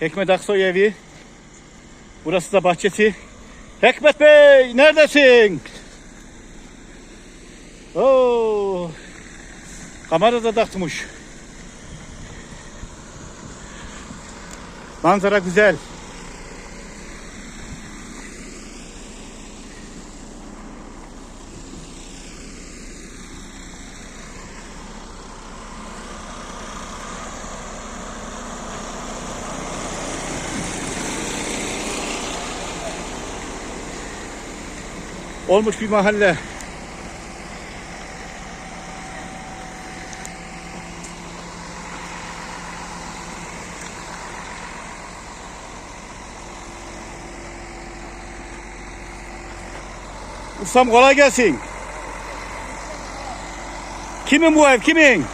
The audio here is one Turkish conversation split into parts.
Hikmet Aksoy evi. Burası da bahçesi. Hikmet Bey neredesin? Oo. Kamera da takmış. Manzara güzel. Olmuş bir mahalle. Ustam kolay gelsin. Kimin bu ev kimin?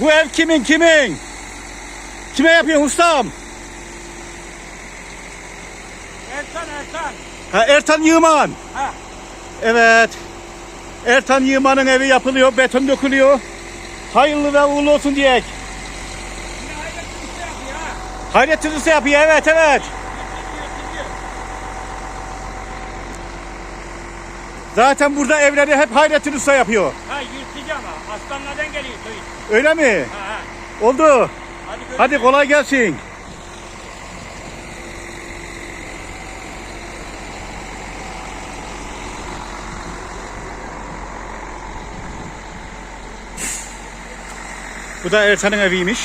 Bu ev kimin kimin? Kime yapıyorsun ustam? Ertan Ertan. Ha, Ertan Yığman. Ha. Evet. Ertan Yığman'ın evi yapılıyor, beton dökülüyor. Hayırlı ve uğurlu olsun diye. Yine hayret şey yapıyor. Hayrettin Usta yapıyor, evet evet. Zaten burada evleri hep Hayrettin Usta yapıyor. Ha yırtıcı ama. Aslanlardan geliyor soyut. Öyle mi? Ha ha. Oldu. Hadi. Hadi kolay gelsin. Bu da Ertan'ın eviymiş.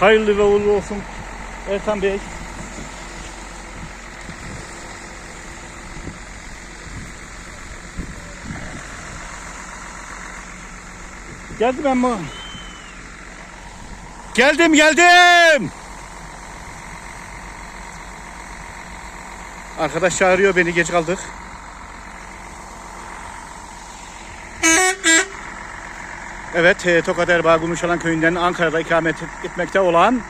Hayırlı ve uğurlu olsun Ertan Bey. Geldim ama. Geldim geldim. Arkadaş çağırıyor beni geç kaldık. Evet e, Tokat Erbaa Gümüşalan köyünden Ankara'da ikamet etmekte olan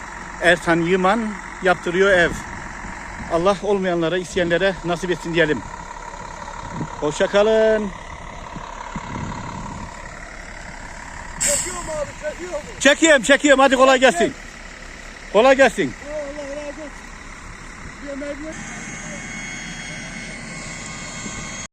Ertan Yıman yaptırıyor ev. Allah olmayanlara, isteyenlere nasip etsin diyelim. Hoşça kalın. Çekiyorum abi çekiyorum. Çekiyorum, çekiyorum. Hadi kolay gelsin. Kolay gelsin. Allah razı olsun.